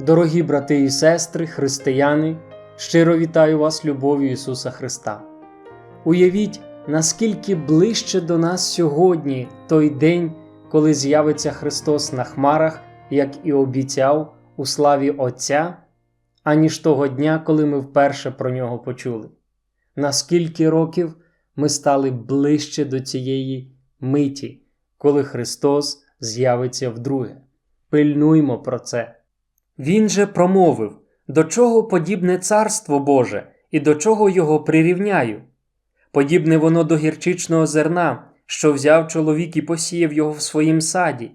Дорогі брати і сестри, християни, щиро вітаю вас любов'ю Ісуса Христа. Уявіть, наскільки ближче до нас сьогодні той день, коли з'явиться Христос на хмарах, як і обіцяв у славі Отця, аніж того дня, коли ми вперше про нього почули. Наскільки років ми стали ближче до цієї миті, коли Христос з'явиться вдруге. Пильнуймо про це. Він же промовив, до чого подібне царство Боже і до чого його прирівняю. Подібне воно до гірчичного зерна, що взяв чоловік і посіяв його в своїм саді,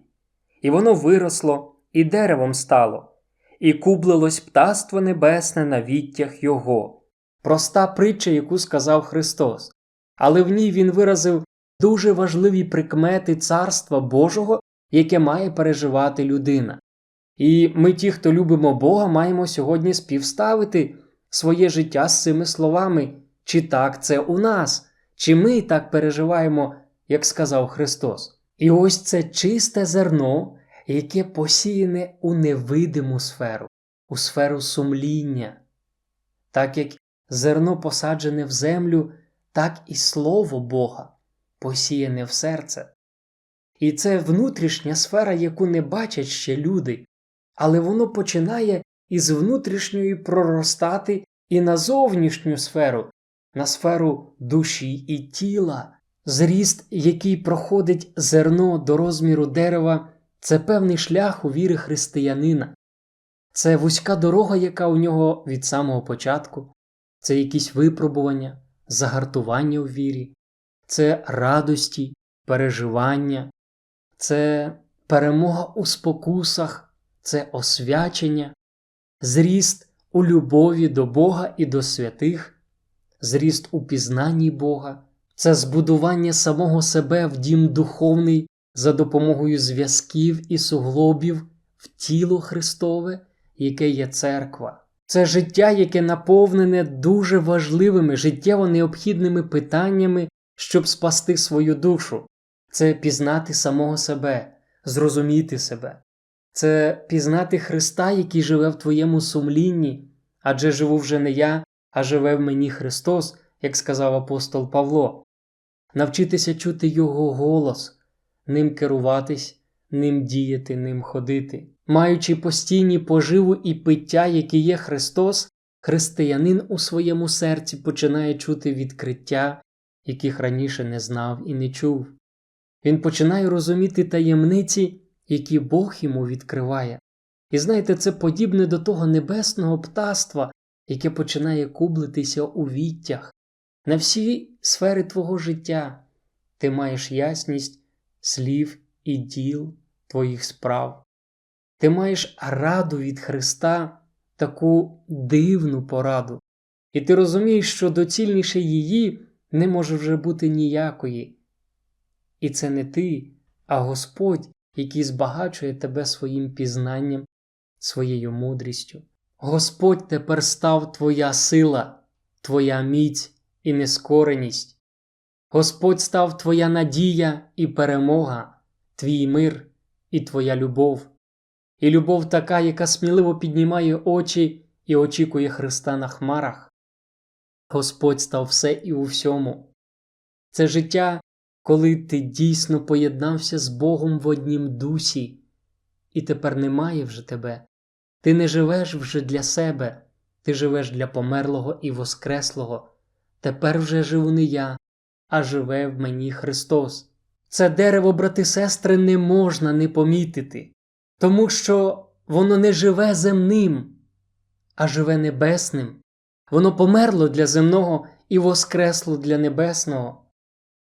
і воно виросло, і деревом стало, і кублилось птаство небесне на віттях його. Проста притча, яку сказав Христос, але в ній він виразив дуже важливі прикмети Царства Божого, яке має переживати людина. І ми, ті, хто любимо Бога, маємо сьогодні співставити своє життя з цими словами, чи так це у нас, чи ми так переживаємо, як сказав Христос. І ось це чисте зерно, яке посіяне у невидиму сферу, у сферу сумління. Так як зерно посаджене в землю, так і Слово Бога посіяне в серце. І це внутрішня сфера, яку не бачать ще люди, але воно починає із внутрішньої проростати і на зовнішню сферу, на сферу душі і тіла. Зріст, який проходить зерно до розміру дерева, це певний шлях у віри християнина. Це вузька дорога, яка у нього від самого початку, це якісь випробування, загартування в вірі, це радості, переживання, це перемога у спокусах, це освячення, зріст у любові до Бога і до святих, зріст у пізнанні Бога, це збудування самого себе в дім духовний за допомогою зв'язків і суглобів в тіло Христове, яке є церква. Це життя, яке наповнене дуже важливими життєво необхідними питаннями, щоб спасти свою душу. Це пізнати самого себе, зрозуміти себе. Це пізнати Христа, який живе в твоєму сумлінні, адже живу вже не я, а живе в мені Христос, як сказав апостол Павло. Навчитися чути Його голос, ним керуватись, ним діяти, ним ходити. Маючи постійні поживу і пиття, які є Христос, християнин у своєму серці починає чути відкриття, яких раніше не знав і не чув. Він починає розуміти таємниці, які Бог йому відкриває. І знаєте, це подібне до того небесного птаства, яке починає кублитися у віттях. На всі сфери твого життя ти маєш ясність слів і діл твоїх справ. Ти маєш раду від Христа, таку дивну пораду, і ти розумієш, що доцільніше її не може вже бути ніякої. І це не ти, а Господь, який збагачує тебе своїм пізнанням, своєю мудрістю. Господь тепер став твоя сила, твоя міць і нескореність. Господь став твоя надія і перемога, твій мир і твоя любов, і любов така, яка сміливо піднімає очі і очікує Христа на хмарах. Господь став все і у всьому. Це життя, коли ти дійсно поєднався з Богом в однім дусі, і тепер немає вже тебе. Ти не живеш вже для себе, ти живеш для померлого і воскреслого. Тепер вже живу не я, а живе в мені Христос. Це дерево, брати сестри, не можна не помітити, тому що воно не живе земним, а живе небесним. Воно померло для земного і воскресло для небесного.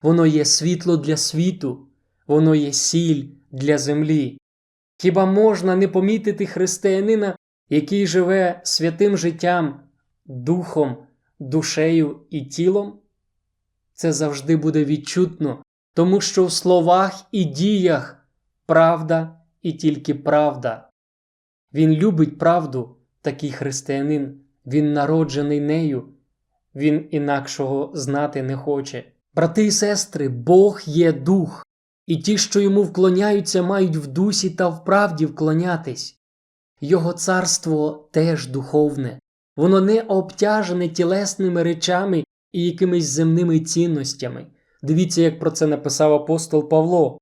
Воно є світло для світу, воно є сіль для землі. Хіба можна не помітити християнина, який живе святим життям, духом, душею і тілом? Це завжди буде відчутно, тому що в словах і діях правда і тільки правда. Він любить правду, такий християнин, він народжений нею, він інакшого знати не хоче. Брати і сестри, Бог є дух, і ті, що йому вклоняються, мають в дусі та в правді вклонятись. Його царство теж духовне, воно не обтяжене тілесними речами і якимись земними цінностями. Дивіться, як про це написав апостол Павло.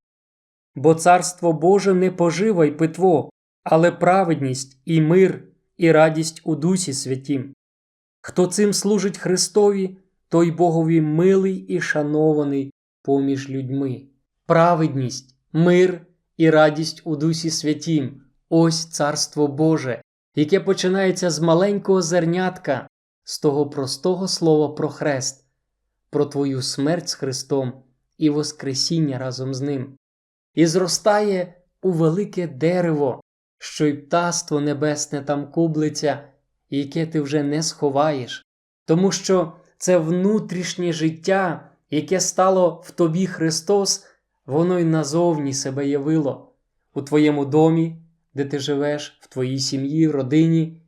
Бо царство Боже не пожива й питво, але праведність і мир, і радість у Дусі Святім. Хто цим служить Христові, той Богові милий і шанований поміж людьми. Праведність, мир і радість у Дусі Святім ось Царство Боже, яке починається з маленького зернятка, з того простого слова про хрест, про твою смерть з Христом і Воскресіння разом з Ним, і зростає у велике дерево, що й птаство небесне там кублиться, яке ти вже не сховаєш, тому що це внутрішнє життя, яке стало в тобі Христос, воно й назовні себе явило у твоєму домі, де ти живеш, в твоїй сім'ї, родині,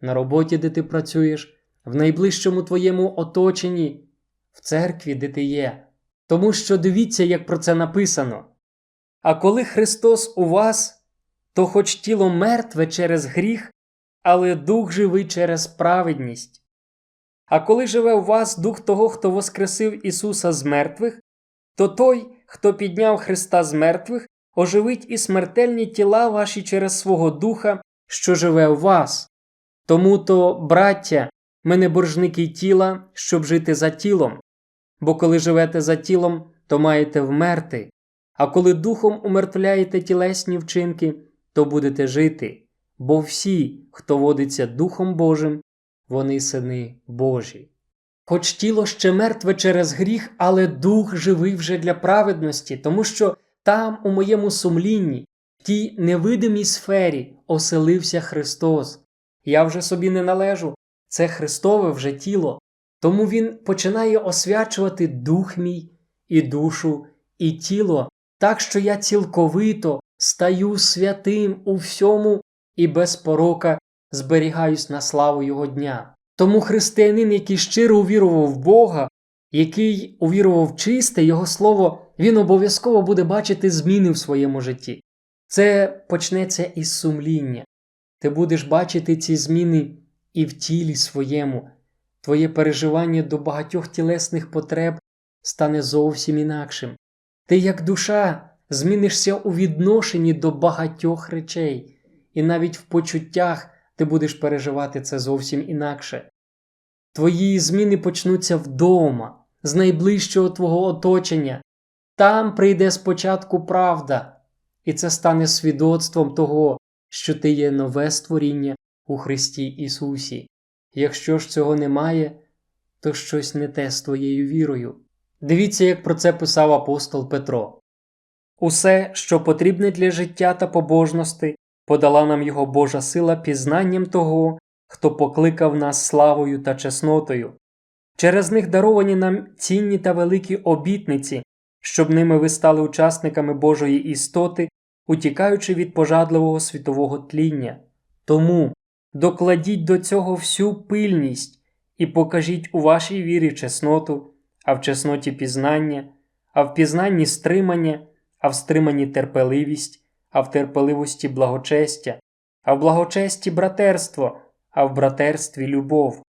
на роботі, де ти працюєш, в найближчому твоєму оточенні, в церкві, де ти є. Тому що дивіться, як про це написано. А коли Христос у вас, то хоч тіло мертве через гріх, але дух живий через праведність. А коли живе у вас дух того, хто воскресив Ісуса з мертвих, то той, хто підняв Христа з мертвих, оживить і смертельні тіла ваші через свого Духа, що живе у вас. Тому то, браття, ми не боржники тіла, щоб жити за тілом, бо коли живете за тілом, то маєте вмерти, а коли духом умертвляєте тілесні вчинки, то будете жити, бо всі, хто водиться Духом Божим, вони сини Божі. Хоч тіло ще мертве через гріх, але дух живий вже для праведності, тому що там, у моєму сумлінні, в тій невидимій сфері, оселився Христос. Я вже собі не належу, це Христове вже тіло. Тому Він починає освячувати дух мій і душу, і тіло, так що я цілковито стаю святим у всьому і без порока зберігаюсь на славу Його дня. Тому християнин, який щиро увірував в Бога, який увірував чисте Його слово, він обов'язково буде бачити зміни в своєму житті. Це почнеться із сумління. Ти будеш бачити ці зміни і в тілі своєму. Твоє переживання до багатьох тілесних потреб стане зовсім інакшим. Ти, як душа, змінишся у відношенні до багатьох речей, і навіть в почуттях ти будеш переживати це зовсім інакше. Твої зміни почнуться вдома, з найближчого твого оточення. Там прийде спочатку правда, і це стане свідоцтвом того, що ти є нове створіння у Христі Ісусі. Якщо ж цього немає, то щось не те з твоєю вірою. Дивіться, як про це писав апостол Петро. Усе, що потрібне для життя та побожності, подала нам його Божа сила пізнанням того, хто покликав нас славою та чеснотою. Через них даровані нам цінні та великі обітниці, щоб ними ви стали учасниками Божої істоти, утікаючи від пожадливого світового тління. Тому докладіть до цього всю пильність і покажіть у вашій вірі чесноту, а в чесноті пізнання, а в пізнанні стримання, а в стриманні терпеливість, а в терпеливості благочестя, а в благочесті братерство, а в братерстві любов.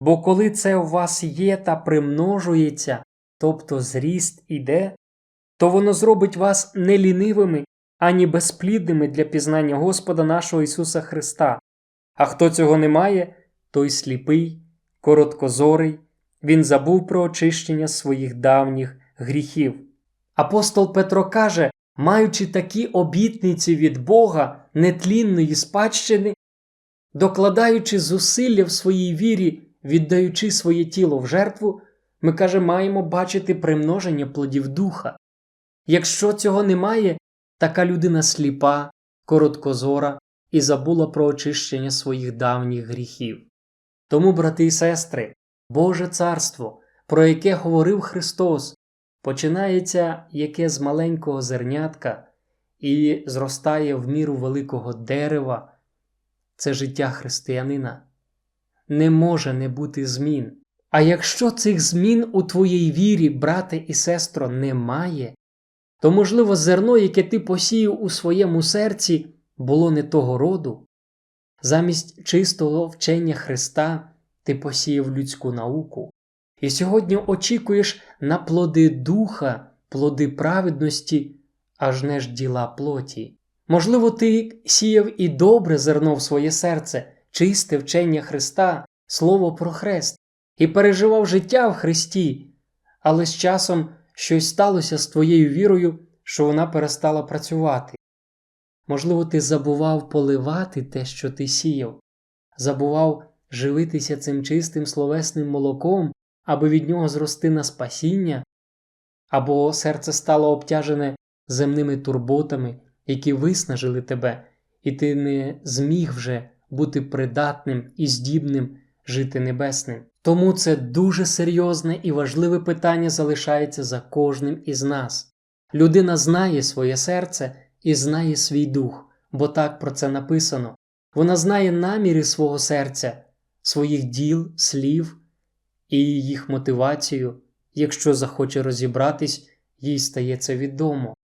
Бо коли це у вас є та примножується, тобто зріст іде, то воно зробить вас не лінивими ані безплідними для пізнання Господа нашого Ісуса Христа. А хто цього не має, той сліпий, короткозорий, він забув про очищення своїх давніх гріхів. Апостол Петро каже, маючи такі обітниці від Бога нетлінної спадщини, докладаючи зусилля в своїй вірі, віддаючи своє тіло в жертву, ми каже, маємо бачити примноження плодів духа. Якщо цього немає, така людина сліпа, короткозора і забула про очищення своїх давніх гріхів. Тому, брати і сестри, Боже царство, про яке говорив Христос, починається яке з маленького зернятка і зростає в міру великого дерева, це життя християнина. Не може не бути змін. А якщо цих змін у твоїй вірі, брате і сестро, немає, то, можливо, зерно, яке ти посіяв у своєму серці, було не того роду, Замість чистого вчення Христа ти посіяв людську науку, і сьогодні очікуєш на плоди духа, плоди праведності, аж не ж діла плоті. Можливо, ти сіяв і добре зерно в своє серце, чисте вчення Христа, слово про хрест, і переживав життя в Христі, але з часом щось сталося з твоєю вірою, що вона перестала працювати. Можливо, ти забував поливати те, що ти сіяв, забував живитися цим чистим словесним молоком, аби від нього зрости на спасіння, або серце стало обтяжене земними турботами, які виснажили тебе, і ти не зміг вже бути придатним і здібним жити небесним. Тому це дуже серйозне і важливе питання залишається за кожним із нас. Людина знає своє серце і знає свій дух, бо так про це написано. Вона знає наміри свого серця, своїх діл, слів і їх мотивацію. Якщо захоче розібратись, їй стає це відомо.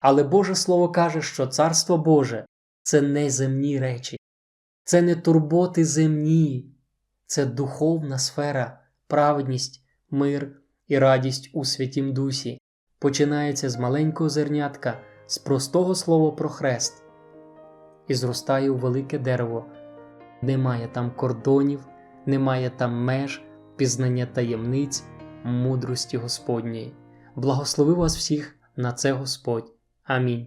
Але Боже Слово каже, що Царство Боже це не земні речі, це не турботи земні, це духовна сфера, праведність, мир і радість у Святім Дусі. Починається з маленького зернятка, з простого слова про хрест, і зростає у велике дерево. Немає там кордонів, немає там меж, пізнання таємниць, мудрості Господньої. Благослови вас всіх на це Господь. Амінь.